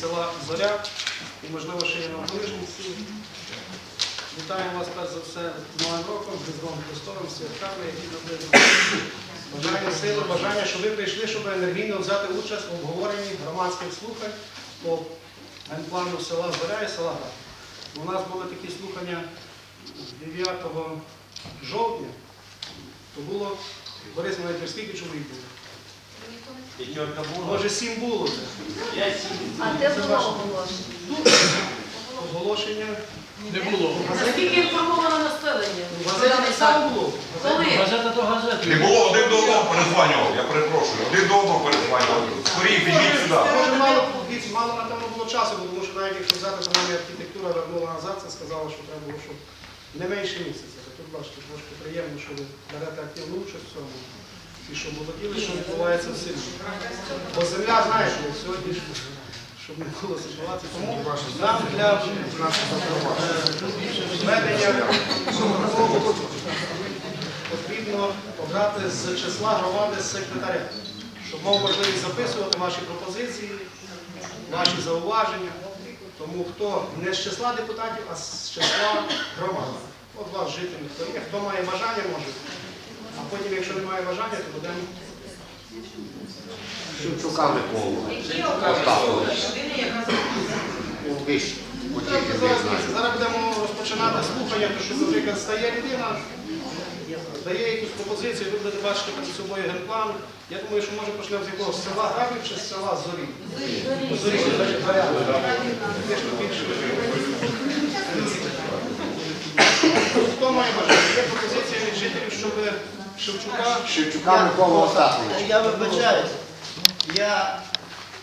села Зоря і, можливо, ще є навколишниці. Вітаємо вас перш за все Новим роком, з Різдвом Христовим, святками, які наближені. Бажання сили, бажання, щоб ви прийшли, щоб енергійно взяти участь у обговоренні громадських слухань по генплану села Зоря і села Град. У нас були такі слухання 9 жовтня, то було, Борис скільки чоловік було? П'ятерка була. Може сім було вже. Я сім. А де було оголошення? Оголошення. Не було. Наскільки інформовано населення? В газеті само було. Коли? Газета до газети. Не було один до одного перезванював, я перепрошую, один до одного перезванював. Скоріше підіть сюди. Може, мало, дивіться, мало напевно було часу, бо тому що навіть якщо взяти, то архітектура вернула назад, це сказала, що треба було, щоб не менше місяця. Тут бачите, трошки приємно, що ви берете активну участь в цьому. І що володіли, що відбувається в селі. Бо земля, знаєте, як сьогодні, щоб не було ситуації. Тому нам для ведення потрібно обрати з числа громади секретаря, щоб мав можливість записувати ваші пропозиції, ваші зауваження. Тому хто не з числа депутатів, а з числа громади. От вас жителі, хто є, хто має бажання, може. А потім, якщо немає бажання, то будемо. Шевчука Миколу. Ну, зараз, будемо розпочинати слухання, то що, наприклад, стає людина, дає якусь пропозицію, ви будете бачити перед собою генплан. Я думаю, що може почнемо з якогось села Грабів чи з села Зорі. Зорі, значить, порядок. Де ж тут більше? Хто має бажання? Є пропозиція від жителів, щоб Шевчука Шевчука Микола Остапович. Я вибачаюсь. Я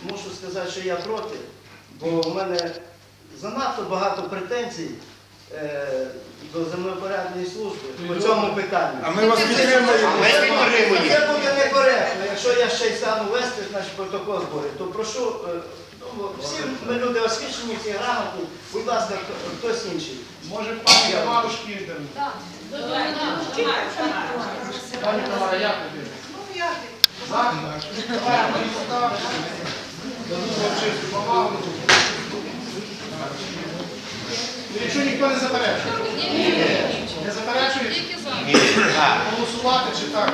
мушу сказати, що я проти, бо в мене занадто багато претензій е, до землепорядної служби по цьому питанню. А ми вас підтримуємо. Ми підтримуємо. Це буде некоректно. Якщо я ще й стану вести значить, протокол зборів, то прошу, е, ну, всі ми люди освічені, всі грамотні, будь ласка, хтось інший. Може пані Тамару Шкірден. Пані Тамара, як тобі? За? Давай, мені поставиш. Дадуть вам чисту помагу. Ну, Якщо ніхто не заперечує. Не заперечує? Голосувати чи так?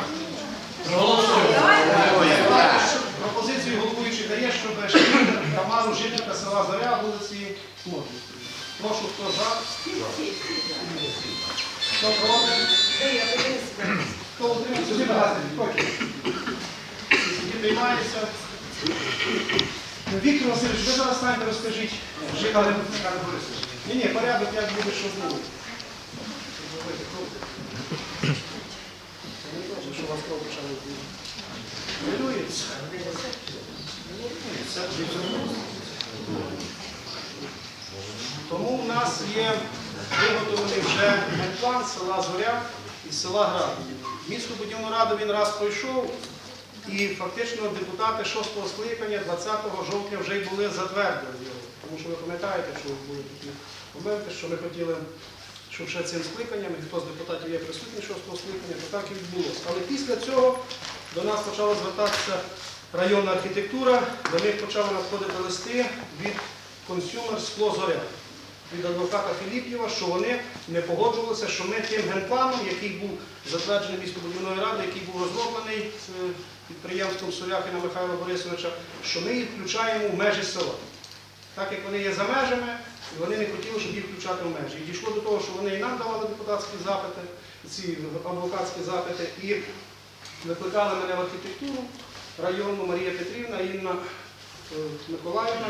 Пропозицію головуючий дає, щоб Тамару жителька села Зоря, вулиці Смотрівської. Прошу, хто за? Хто проти? Хто. Хоче. Сюди приймається. Віктор Васильович, ви зараз станьте, розкажіть. Жителям Ні, ні, порядок як буде, що було. Хвилюється. Тому в нас є виготовлений вже план села Зоря і села Град. Міську будівну раду він раз пройшов, і фактично депутати 6-го скликання 20 жовтня вже й були затверджені. його. Тому що ви пам'ятаєте, що були такі моменти, що ми хотіли, щоб ще цим скликанням, хто з депутатів є присутній 6-го скликання, то так і відбулося. Але після цього до нас почала звертатися районна архітектура, до них почали надходити листи від консюмер скло зоря від адвоката Філіп'єва, що вони не погоджувалися, що ми тим генпланом, який був затверджений містобудівною радою, який був розроблений е, підприємством Сурякина Михайла Борисовича, що ми їх включаємо в межі села. Так як вони є за межами, і вони не хотіли, щоб їх включати в межі. І дійшло до того, що вони і нам давали депутатські запити, ці адвокатські запити, і викликали мене в архітектуру районну Марія Петрівна, Інна е, Миколаївна,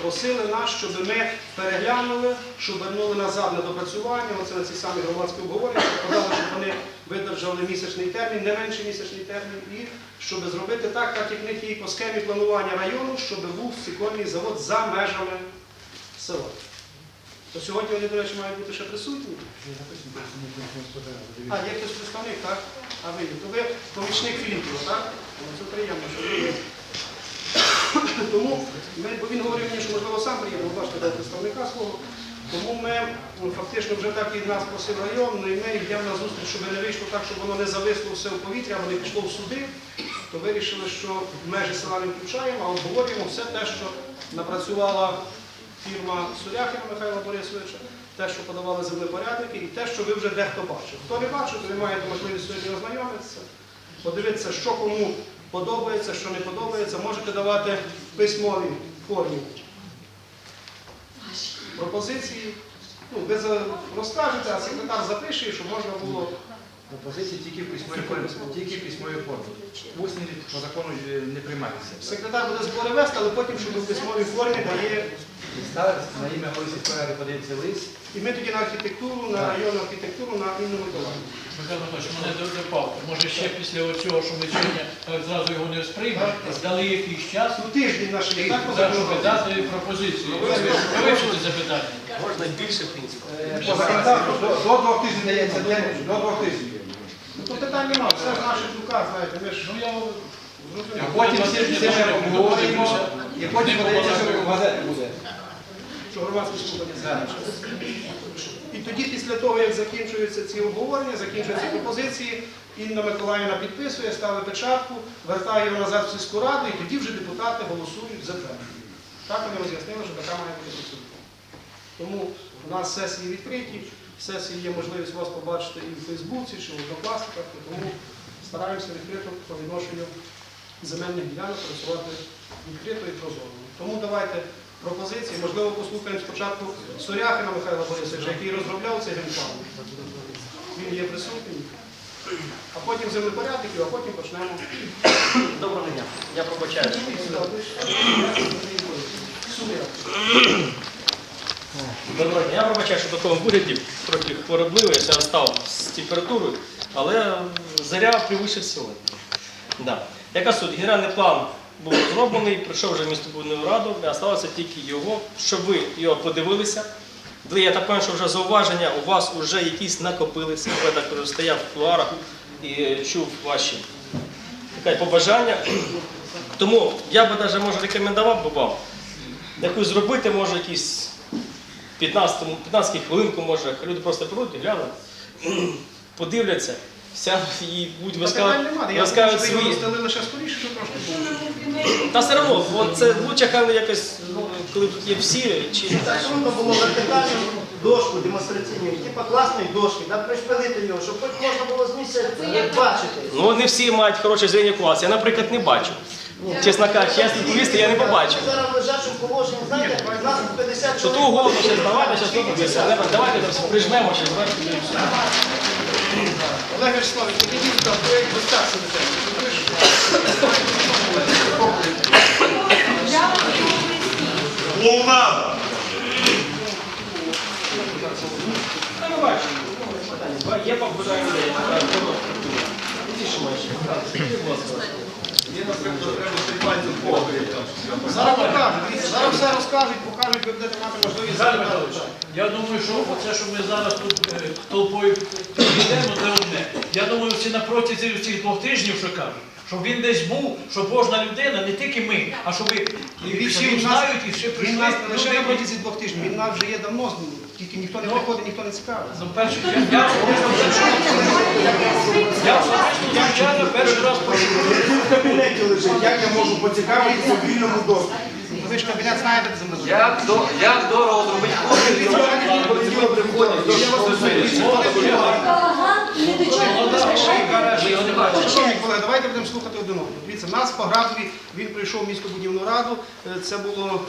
просили нас, щоб ми переглянули, щоб вернули назад на допрацювання, оце на ці самі громадські обговорення, показали, щоб вони видержали місячний термін, не менше місячний термін, і щоб зробити так, як в них є по схемі планування району, щоб був цикольний завод за межами села. То сьогодні вони, до речі, мають бути ще присутні. А, є хтось представник, так? А ви, то ви помічник Філіппова, так? Ну, Це приємно, що є. Тому ми, бо він говорив мені, що можливо сам ви бачите, до представника свого. Тому ми ну, фактично вже так і нас просив район, ну і ми йдемо на зустріч, щоб не вийшло так, щоб воно не зависло все в повітря, або не пішло в суди, то вирішили, що межі села не включаємо, а обговорюємо все те, що напрацювала фірма Суряхіна Михайла Борисовича, те, що подавали землепорядники, і те, що ви вже дехто бачив. Хто не бачив, то ви маєте можливість сьогодні ознайомитися, подивитися, що кому подобається, що не подобається. Можете давати в письмовій формі пропозиції. Ну, ви розкажете, а секретар запише, щоб можна було. Пропозиції тільки в письмовій формі. Тільки в письмовій формі. Усні по закону е, не приймаються. Секретар буде збори вести, але потім, щоб в письмовій формі дає. Ставиться на ім'я Олесі Феррари подається лист. І ми тоді на архітектуру, на районну архітектуру, на Інну Миколаївну. Михайло Анатолійович, мене до палка. Може ще після цього, що ми сьогодні так зразу його не сприймемо, здали якийсь час, Ну, тиждень наш є, так, так, щоб дати пропозицію. Ви вивчите запитання. Можна більше, в принципі. Е, По законодавству до, двох тижнів дається день, до двох тижнів. Ну, то питань немає, все ж наші дука, знаєте, ми ж... Ну я А потім всі, всі ми обговорюємо, і потім подається, що в газеті буде. що громадські слухання закінчилися. І тоді, після того, як закінчуються ці обговорення, закінчуються пропозиції, Інна Миколаївна підписує, ставить печатку, вертає його назад в сільську раду, і тоді вже депутати голосують за це. Так вони роз'яснили, що така має бути процедура. Тому у нас сесії відкриті, в сесії є можливість вас побачити і в Фейсбуці, чи в Однокласниках, тому стараємося відкрито по відношенню земельних ділянок працювати відкрито і прозоро. Тому давайте пропозиції, можливо, послухаємо спочатку Суряхина Михайла Борисовича, який розробляв цей генплан. Він є присутній. А потім землепорядників, а потім почнемо. Доброго дня. Я пробачаю. Доброго дня. Я пробачаю, що в такому вигляді трохи хворобливий, я став з температурою, але заря превише всього. Да. Яка суть? Генеральний план був зроблений, прийшов вже в містобудівну раду, залишилося тільки його, щоб ви його подивилися. Ви, я так пам'ятаю, що вже зауваження у вас вже якісь накопилися. Я так стояв в кулуарах і чув ваші таке побажання. Тому я би навіть може рекомендував би вам якусь зробити, може якісь 15, 15 хвилинку, може, люди просто прийдуть, глянуть, подивляться, вся і будуть Та розказувати, питань. Я розказують думаю, що ви його свої. розстелили скоріше, що трошки було. Та все одно, бо це лучше хай якось, ну, коли тут є всі, чи Так круто було вертикальну дошку демонстраційну, типу класної дошки, да, пришпилити його, щоб хоч можна було з місця бачити. ну не всі мають хороше зріння клас. Я, наприклад, не бачу. Чесно кажучи, чесно повісти, я не побачив. Зараз в лежачому положенні, знаєте, нас тут 50 Що ту чоловік. голову зараз давайте, зараз тут подивися. Давайте там прижмемо, ще. Олег Вячеславович, підійдіть там, ви достався до тебе. Клоунада! Та ми бачимо. Є побажання Зараз покажуть, зараз все розкажуть, покажуть, ви будете мати можливість Михайло. Михайлович, я думаю, що оце, що ми зараз тут е, толпою йдемо, це одне. Я думаю, всі на протязі цих двох тижнів, що кажуть, щоб він десь був, щоб кожна людина, не тільки ми, а щоб і всі знають і всі Він прийшли. нас не лише на люди. протязі двох тижнів, він нас вже є давно, тільки ніхто не Ну. приходить, ніхто не цікавиться. Ну, перше, я, перший раз почув. В кабінеті лежить, як я можу поцікавитися в вільному доступі? Ви ж кабінет знаєте, де землеробіт? Як, до, як дорого зробити Шановні колеги, давайте будемо слухати один одного. Дивіться, в нас по Градові, він прийшов в містобудівну раду, е, це було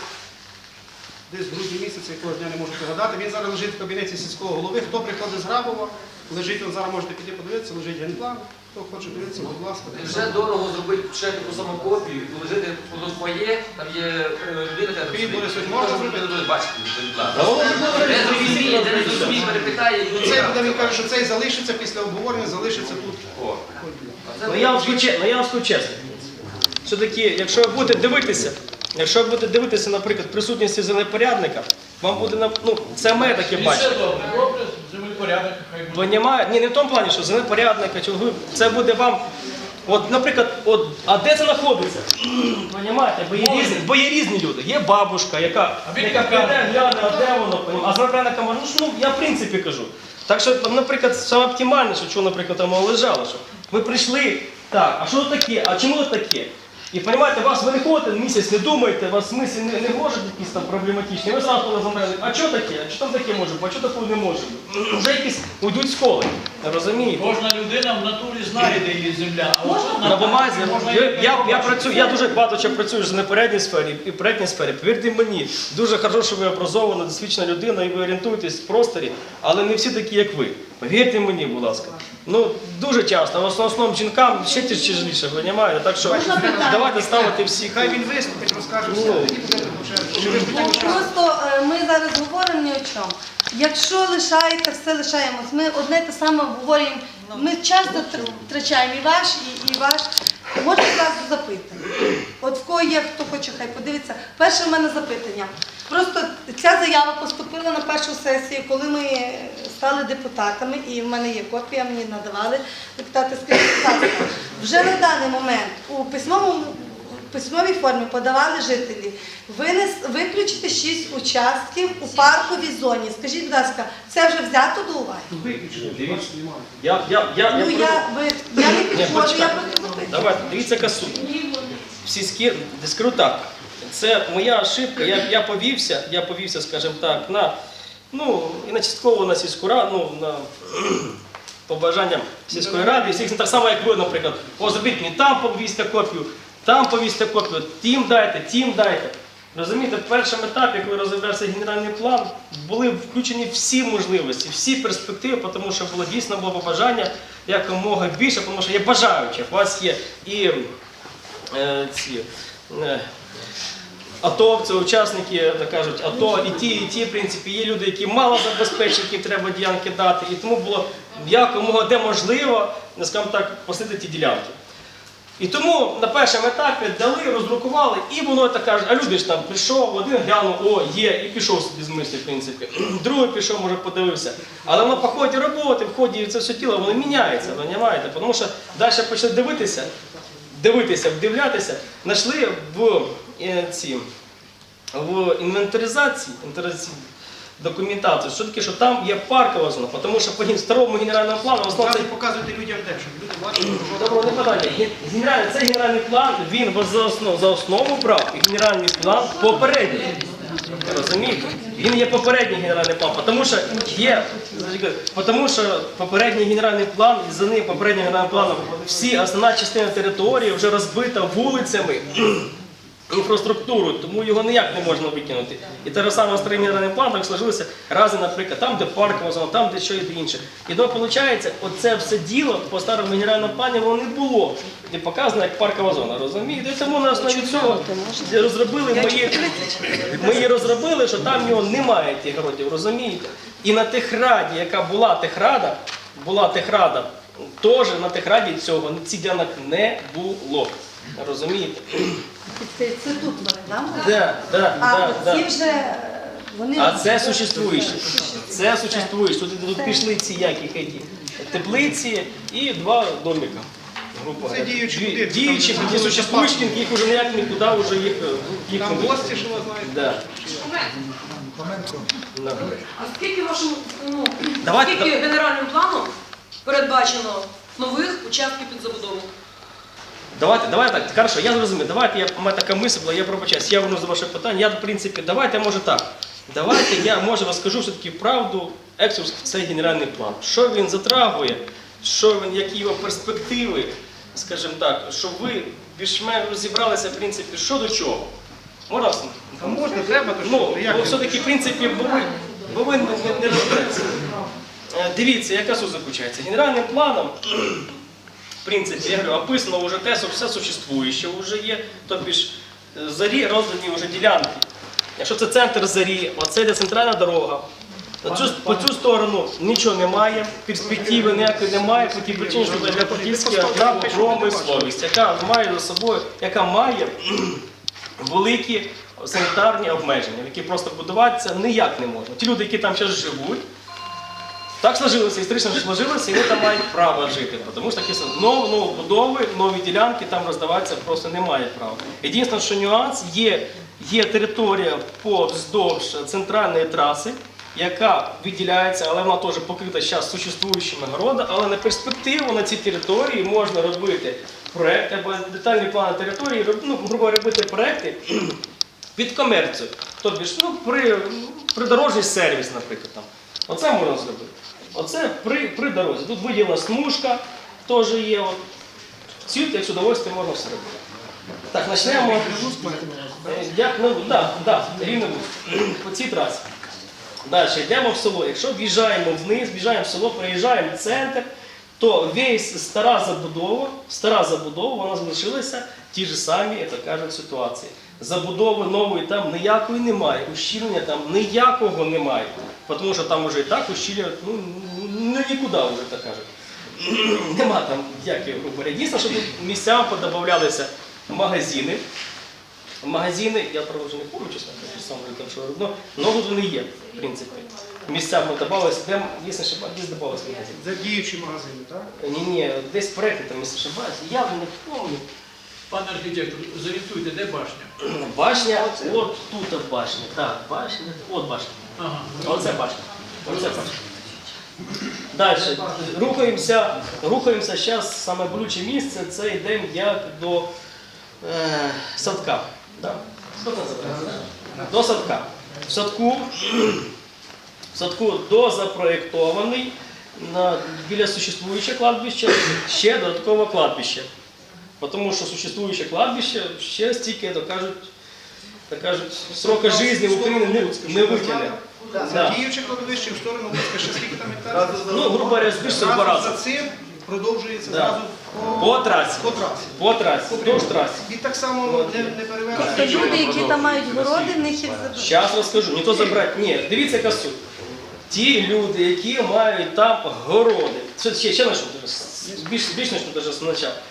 десь в грудні місяці, якого дня не можу пригадати. Він зараз лежить в кабінеті сільського голови. Хто приходить з Грабова, лежить, он зараз можете піти подивитися, лежить генплан. Хто хоче дивитися, будь ласка. Вже дорого зробити ще таку саму копію, положити воно своє, там є е, людина, яка Сергій Борисович, можна зробити? Бачите, будь ласка. Де зрозуміє, де не зрозуміє, перепитає і Ну, буде, він каже, що цей залишиться після обговорення, залишиться тут. О. Ну, я вам скажу чесно. Все-таки, якщо ви будете дивитися, якщо ви будете дивитися, наприклад, присутності землепорядника, вам буде ну, це ми таке бачимо. буде. Понімає? Ні, не в тому плані, що землепорядника, чи це буде вам. От, наприклад, от, а де це знаходиться? Понімаєте? Бо є різні, бо є різні люди. Є бабушка, яка, яка піде, гляне, а де воно, понім- а землепорядника може, ну, ж, ну, я в принципі кажу. Так що, там, наприклад, саме оптимальне, що чого, наприклад, там лежало, що ви прийшли, так, а що таке, а чому таке? І розумієте, вас ви не ходите місяць, не думаєте, вас мислі не, не можуть якісь там проблематичні. Ви зразу коли а що таке? А що там таке може бути? А що такого не може бути? Вже якісь уйдуть з. Розумієте? Кожна людина в натурі знає, де її земля. А от На бумазі можна я, її я, я побачити. працюю, я дуже багато чого працюю вже на передній сфері і в передній сфері. Повірте мені, дуже хорошо, що ви образована, досвідчена людина і ви орієнтуєтесь в просторі, але не всі такі, як ви. Повірте мені, будь ласка. Ну дуже часто, в основному жінкам ще тяжеліше, розумієте? Так що давайте ставити всі. Хай він виступить, розкаже все, Просто е, ми зараз говоримо ні о чому. Якщо лишаєте, все лишаємось. Ми одне те саме обговорюємо. Ми час затр- втрачаємо і ваш, і, і ваш. Можна зразу запитання. От в кого є, хто хоче, хай подивиться. Перше в мене запитання. Просто ця заява поступила на першу сесію, коли ми стали депутатами, і в мене є копія, мені надавали депутати будь вже на даний момент у письмовому письмовій формі подавали жителі винес, виключити 6 участків у парковій зоні. Скажіть, будь ласка, це вже взято до уваги? Дивіться. Я, я, я, Ну я, я, ви, я не підходжу, я просто запитую. Давайте, дивіться, яка суть. В скажу так, це моя ошибка, я, я повівся, я повівся, скажімо так, на, ну, і на частково на сільську раду, ну, на побажанням сільської ради, і всіх, так само, як ви, наприклад, о, зробіть мені там повісьте копію, там повісьте копію, тим дайте, тим дайте. Розумієте, в першому етапі, коли розроблявся генеральний план, були включені всі можливості, всі перспективи, тому що було дійсно було побажання якомога більше, тому що є бажаючих. У вас є і е, ці е, атовці, учасники, так кажуть, АТО, і ті, і ті, в принципі, є люди, які мало забезпечені, яким треба ділянки дати. І тому було якомога де можливо, скажімо так, посити ті ділянки. І тому на першому етапі дали, роздрукували, і воно так каже, а люди ж там прийшов, один глянув, о, є, і пішов собі з мислі, в принципі. Другий пішов, може, подивився. Але воно по ході роботи, в ході це все тіло, воно міняється, розумієте? Тому що далі почали дивитися, дивитися, вдивлятися, знайшли в е, ці, в інвентаризації, інвентаризації документацію, що таке, що там є паркова зона, тому що по старому генеральному плану в основному це людям де, щоб люди бачили, що не питання. Ге- Генеральний, цей генеральний план, він вас за основу, за основу брав, і генеральний план попередній. Розумієте? Він є попередній генеральний план, тому що є, тому що попередній генеральний план, і за ним попереднім генеральним планом всі основна частина території вже розбита вулицями. Інфраструктуру, тому його ніяк не можна викинути. І те ж саме старий генеральний план так сложилося рази, наприклад, там, де паркова зона, там, де що і де інше. І тому виходить, оце все діло по старому генеральному плані воно не було. Не показано як паркова зона, розумієте? Тому на основі цього розробили мої, ми її розробили, що там в нього немає тих городів, розумієте? І на техраді, яка була техрада, була техрада, теж на техраді цього цих ділянок не було. Розумієте? Це, це тут вони, да? Да, да, А да, да. ці вже е, вони. А це существуючі. Це существуючі. Тут, тут пішли ці які теплиці і два домика. Грубо Це діючі Дві- будинки, Діючі, там, ті существуючі, їх вже ніяк нікуди вже їх, е, їх там не гості, що ви знаєте. Да. Да. А скільки вашому ну, Давайте- скільки генеральним планом передбачено нових участків під забудову? Давайте, давайте так, хорошо, я зрозумів. Давайте я у мене така мисль була, я пробачаюсь, я вернусь до ваших питань. Я, в принципі, давайте, може так. Давайте я може розкажу все-таки правду, екскурс в цей генеральний план. Що він затрагує, що він, які його перспективи, скажімо так, щоб ви більш-менш розібралися, в принципі, що до чого. Можна? А можна, треба, то Ну, що? Як бо все-таки, в принципі, бо ви, бо ви не, не, не розбереться. Е, Дивіться, яка суть заключається. Генеральним планом, в принципі, я говорю, описано вже те, що все существуюче вже є, тобто ж е, зарі роздані вже ділянки. Якщо це центр зарі, оце йде центральна дорога. На цю, по цю сторону нічого немає, перспективи ніякої немає, по тій причині, що для Подільська одна промисловість, яка має за собою, яка має великі санітарні обмеження, які просто будуватися ніяк не можна. Ті люди, які там зараз живуть, так сложилося, історично сложилося, і вони там мають право жити. Тому що такі нові, нові будови, нові ділянки там роздаватися просто немає права. Єдине, що нюанс є, є територія поздовж центральної траси, яка виділяється, але вона теж покрита зараз существуючими городами, але на перспективу на цій території можна робити проекти або детальні плани території, ну, грубо робити проекти під комерцію. Тобто, ну, при, придорожній сервіс, наприклад. Там. Оце можна зробити. Оце при, при дорозі. Тут виділена смужка, теж є. Цю, як з удовольствием можна все робити. Так, почнемо. Як, ну, да, да. По цій трасі. Далі йдемо в село. Якщо в'їжджаємо вниз, в'їжджаємо в село, приїжджаємо в центр, то весь стара забудова, стара забудова, вона залишилася ті ж самі, як кажуть, ситуації. Забудови нової там ніякої немає, ущільнення там ніякого немає. Тому що там вже і так ущільнення, ну, ну нікуди вже так кажуть. Нема там ніяких грубо говоря. Дійсно, що тут місцям подобавлялися магазини. Магазини, я правда вже не помню, чесно сам вже там, що ну, ну тут вони є, в принципі. Місцями додавалися, де, якщо не десь додавалися магазини. Це діючі магазини, так? Ні, ні, десь проекти там, якщо не ошибаюсь, я вже не пам'ятаю. Пане архітектор, зорієнтуйте, де башня? Башня, от тут башня, так, башня, от башня. Ага. Оце башня. Оце башня. Далі. Рухаємося, рухаємося зараз, саме болюче місце, це йдемо як до е, садка. Да. До садка. В садку, в садку дозапроєктований на, біля существуючого кладбища ще додаткове кладбище. Тому що существуюче кладбище ще стільки, як то кажуть, так кажуть, срока життя в Україні не, не витягне. Це Да. діюче кладовище в сторону Луцька, ще скільки там гектарів? Ну, грубо говоря, збільшиться в два рази. за цим продовжується Да. зразу По трасі. по трасі. По трасі, вздовж трасі. І так само не, не Тобто люди, які там мають городи, в них їх заберуть. Зараз розкажу, ніхто забрати. Ні, дивіться, яка суть. Ті люди, які мають там городи. Це ще, ще на що більш, більш на що даже спочатку.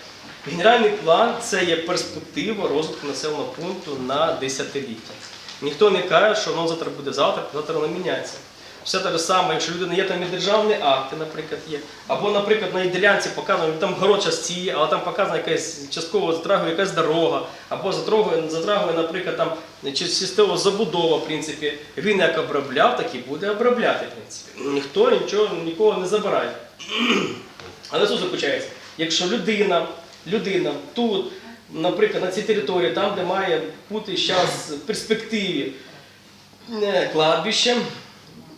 Генеральний план це є перспектива розвитку населеного пункту на десятиліття. Ніхто не каже, що воно завтра буде завтра, завтра воно міняється. Все те ж саме, якщо людина є там і державні акти, наприклад, є. Або, наприклад, на ділянці показано, там город частіє, але там показана якась частково затрагує якась дорога, або затрагує, затрагує наприклад, там частково забудова, в принципі. Він як обробляв, так і буде обробляти, в принципі. Ніхто нічого нікого не забирає. Але тут заключається, якщо людина, людина тут, наприклад, на цій території, там, де має бути зараз в перспективі е, кладбище,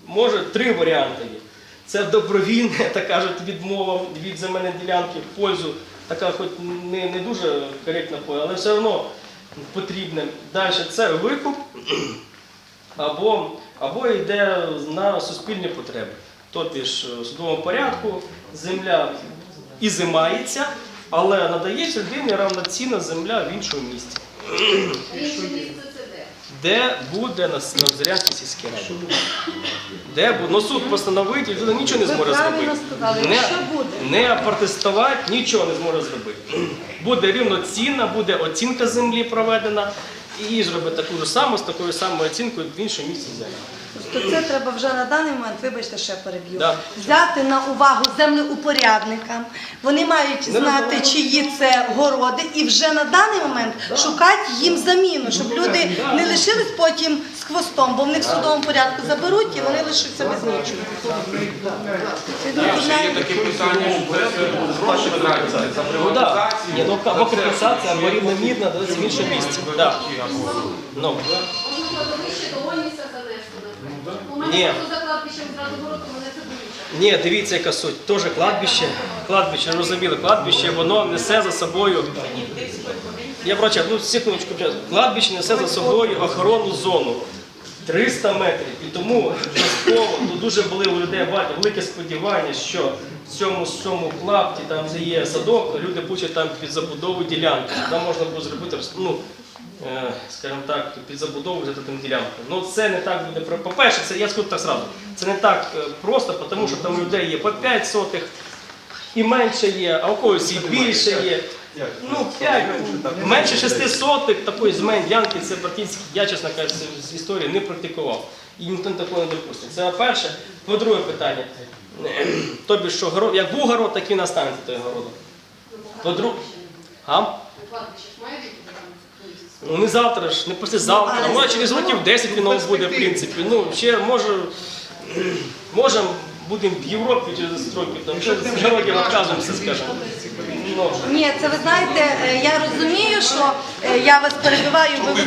може три варіанти є. Це добровільне, так кажуть, відмова від земельної ділянки в пользу, така хоч не, не дуже коректна поля, але все одно потрібне. Далі це викуп або, або йде на суспільні потреби. Тобто в судовому порядку земля ізимається, але надається людині равноцінна земля в іншому місці. Де буде на, Зорянській сільській раді? Де буде? Ну суд постановить, і людина нічого не Ви зможе правильно зробити. сказали, Не, якщо буде. не протестувати, нічого не зможе зробити. Буде рівноцінна, буде оцінка землі проведена, і її зробить таку ж саму з такою самою оцінкою в іншому місці землі. То це треба вже на даний момент, вибачте, ще переб'ю, Да. взяти на увагу землеупорядникам. Вони мають знати, чиї це городи, і вже на даний момент шукати їм заміну, щоб люди не лишились потім з хвостом, бо в них в судовому порядку заберуть і вони лишаться без нічого. Є таке питання, що це гроші тратяться за Ну приватизацію. Ні, ну, або компенсація, або рівномірна, десь в іншому місці. Да. Ну, Ні. Ні, дивіться, яка суть. Теж кладбище, кладбище, розуміли, кладбище, воно несе за собою. Я прочав, ну секундочку, бля, кладбище несе за собою охоронну зону. 300 метрів. І тому частково ну, дуже були у людей багато велике сподівання, що в цьому, в цьому клапті, там де є садок, люди будуть там під забудову ділянки. Там можна було зробити ну, е, скажімо так, під забудову взяти там ділянку. Ну це не так буде. Про- По-перше, це я скажу так зразу. Це не так е, просто, тому що там людей є по 5 сотих і менше є, а у когось і більше є. Ну, 5, менше 6 сотих такої земельної ділянки, це практично, я, чесно кажучи, з історії не практикував. І ніхто такого не допустить. Це перше. По-друге питання. Тобі що, город, як був город, так і настанеться той город. По-друге, а? Ну не завтра ж, не післязавтра, а може через років 10 він буде, в принципі. Ну, ще може, може будемо в Європі через років, там ще з років відказуємося, скажімо. Ну, Ні, це ви знаєте, е, я розумію, що е, я вас перебиваю, ви